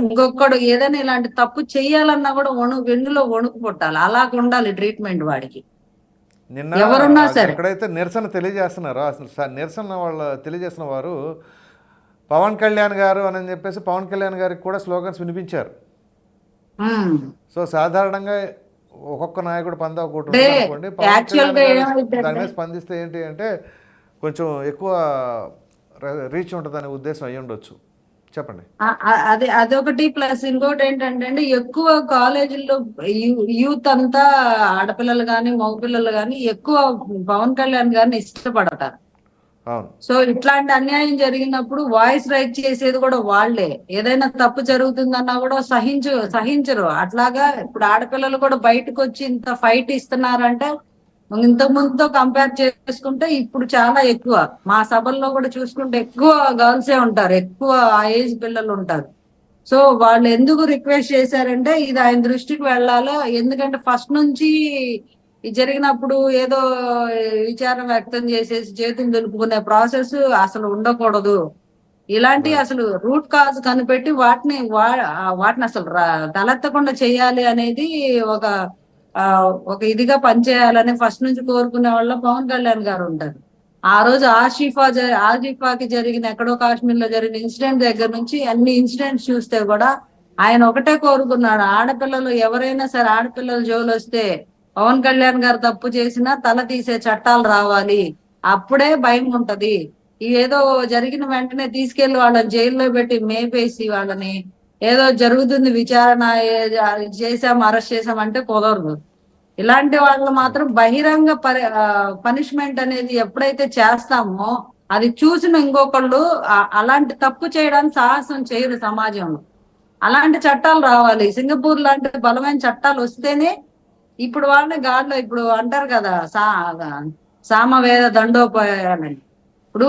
ఇంకొకడు ఏదైనా ఇలాంటి తప్పు చెయ్యాలన్నా కూడా వణు వెన్నులో వణుకు పుట్టాలి. అలాగ ఉండాలి ట్రీట్మెంట్ వాడికి. నిన్న ఎవరున్నా సరే. ఎక్కడైతే నిరసన తెలియజేస్తున్నారో అసలు నిరసన వాళ్ళు తెలియజేసిన వారు పవన్ కళ్యాణ్ గారు అని చెప్పేసి పవన్ కళ్యాణ్ గారికి కూడా స్లోగన్స్ వినిపించారు. సో సాధారణంగా ఒక్కొక్క నాయకుడు పందా ఒకటి దాని మీద స్పందిస్తే ఏంటి అంటే కొంచెం ఎక్కువ రీచ్ ఉంటుందనే ఉద్దేశం అయ్యి ఉండొచ్చు చెప్పండి. అది అదొకటి ప్లస్ ఇంకోటి ఏంటంటే ఎక్కువ కాలేజీల్లో యూత్ అంతా ఆడపిల్లలు కానీ మగపిల్లలు కానీ ఎక్కువ పవన్ కళ్యాణ్ గారిని ఇష్టపడతారు. సో ఇట్లాంటి అన్యాయం జరిగినప్పుడు వాయిస్ రైట్ చేసేది కూడా వాళ్ళే. ఏదైనా తప్పు జరుగుతుందన్నా కూడా సహించు సహించరు. అట్లాగా ఇప్పుడు ఆడపిల్లలు కూడా బయటకు వచ్చి ఇంత ఫైట్ ఇస్తున్నారంటే ఇంత ముందుతో కంపేర్ చేసుకుంటే ఇప్పుడు చాలా ఎక్కువ. మా సభల్లో కూడా చూసుకుంటే ఎక్కువ గర్ల్సే ఉంటారు ఎక్కువ ఆ ఏజ్ పిల్లలు ఉంటారు. సో వాళ్ళు ఎందుకు రిక్వెస్ట్ చేశారంటే ఇది ఆయన దృష్టికి వెళ్ళాలి? ఎందుకంటే ఫస్ట్ నుంచి జరిగినప్పుడు ఏదో విచారం వ్యక్తం చేసేసి చేతులు దులుపుకునే ప్రాసెస్ అసలు ఉండకూడదు. ఇలాంటి అసలు రూట్ కాజ్ కనిపెట్టి వాటిని వాటిని అసలు తలెత్తకుండా చేయాలి అనేది ఒక ఆ, ఒక ఇదిగా పనిచేయాలని ఫస్ట్ నుంచి కోరుకునే వాళ్ళ పవన్ కళ్యాణ్ గారు ఉంటారు. ఆ రోజు ఆషిఫా జ- ఆషిఫాకి జరిగిన ఎక్కడో కాశ్మీర్లో జరిగిన ఇన్సిడెంట్ దగ్గర నుంచి అన్ని ఇన్సిడెంట్స్ చూస్తే కూడా ఆయన ఒకటే కోరుకున్నాడు. ఆడపిల్లలు ఎవరైనా సరే ఆడపిల్లల జోలు వస్తే పవన్ కళ్యాణ్ గారు తప్పు చేసినా తల తీసే చట్టాలు రావాలి. అప్పుడే భయం ఉంటది. ఏదో జరిగిన వెంటనే తీసుకెళ్ళి వాళ్ళని జైల్లో పెట్టి మేపేసి వాళ్ళని ఏదో జరుగుతుంది విచారణ చేసాం చేశాం అరెస్ట్ చేసాం అంటే కుదరదు. ఇలాంటి వాళ్ళు మాత్రం బహిరంగ పనిష్మెంట్ అనేది ఎప్పుడైతే చేస్తామో అది చూసిన ఇంకొకళ్ళు అలాంటి తప్పు చేయడానికి సాహసం చేయరు సమాజంలో. అలాంటి చట్టాలు రావాలి. సింగపూర్ లాంటి బలమైన చట్టాలు వస్తేనే ఇప్పుడు వాళ్ళని గాడిలో ఇప్పుడు అంటారు కదా సా సామవేద దండోపాయాలని. ఇప్పుడు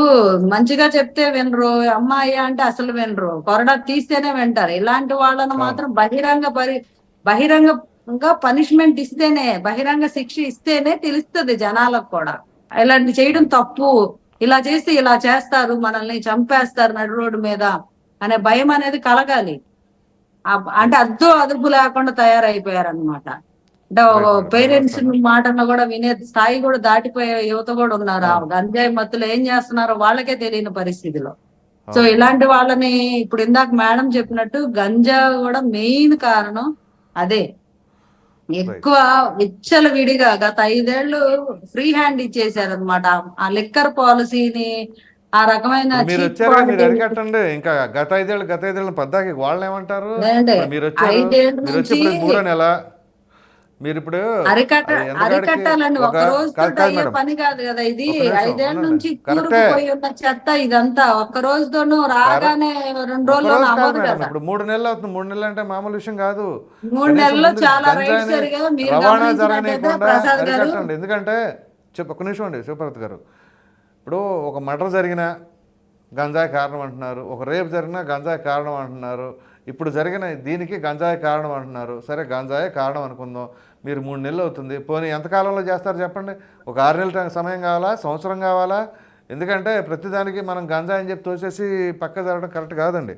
మంచిగా చెప్తే వినరు అమ్మాయి అంటే అసలు వినరు కొరడా తీస్తేనే వింటారు. ఇలాంటి వాళ్ళను మాత్రం బహిరంగ పరి బహిరంగంగా పనిష్మెంట్ ఇస్తేనే బహిరంగ శిక్ష ఇస్తేనే తెలుస్తుంది జనాలకు కూడా. ఇలాంటి చేయడం తప్పు. ఇలా చేస్తే ఇలా చేస్తారు మనల్ని చంపేస్తారు నడు రోడ్డు మీద అనే భయం అనేది కలగాలి. అంటే అద్దు అదుపు లేకుండా తయారైపోయారు అనమాట అంటే పేరెంట్స్ మాటను కూడా వినే స్థాయి కూడా దాటిపోయే యువత కూడా ఉన్నారు. ఆ గంజాయి మత్తులో ఏం చేస్తున్నారో వాళ్ళకే తెలియని పరిస్థితిలో. సో ఇలాంటి వాళ్ళని ఇప్పుడు ఇందాక మేడం చెప్పినట్టు గంజా కూడా మెయిన్ కారణం అదే. ఎక్కువ విచ్చల విడిగా గత ఐదేళ్ళు ఫ్రీ హ్యాండ్ ఇచ్చేసారు అనమాట ఆ లిక్కర్ పాలసీని ఆ రకమైన మీరు వచ్చారు మీరు అరికట్టండి. ఇంకా గత ఐదేళ్ళు గత ఐదేళ్ళు పద్దాకి వాళ్ళు ఏమంటారు మీరు వచ్చారు మీరు వచ్చి మూడో నెల మీరు ఇప్పుడు అరికట్టాలని ఒక అయ్యే. పని కాదు కదా ఇది. నుంచి. కూరుకుపోయి ఉన్న చెత్త ఇదంతా. ఒక్క రోజుతోనూ రాగానే రెండు ఒక రోజుల్లో రోజు కాదు అవ్వదు కదా. ఇప్పుడు మూడు నెలలు అవుతుంది. మూడు నెలలు అంటే మామూలు విషయం కాదు. మూడు నెలల్లో చాలా జరిగాయి. మీరు గమనించినట్టయితే ఎందుకంటే చెప్పు ఒక నిమిషం అండి శివభరత్ గారు. ఇప్పుడు ఒక మర్డర్ జరిగిన గంజాయి కారణం అంటున్నారు. ఒక రేపు జరిగినా గంజాయి కారణం అంటున్నారు. ఇప్పుడు జరిగిన దీనికి గంజాయి కారణం అంటున్నారు. సరే గంజాయే కారణం అనుకుందాం. మీరు మూడు నెలలు అవుతుంది. పోనీ ఎంతకాలంలో చేస్తారు చెప్పండి? ఒక ఆరు నెలల టైం సమయం కావాలా? సంవత్సరం కావాలా? ఎందుకంటే ప్రతిదానికి మనం గంజాయి అని చెప్పి తోసేసి పక్క జరగడం కరెక్ట్ కాదండి.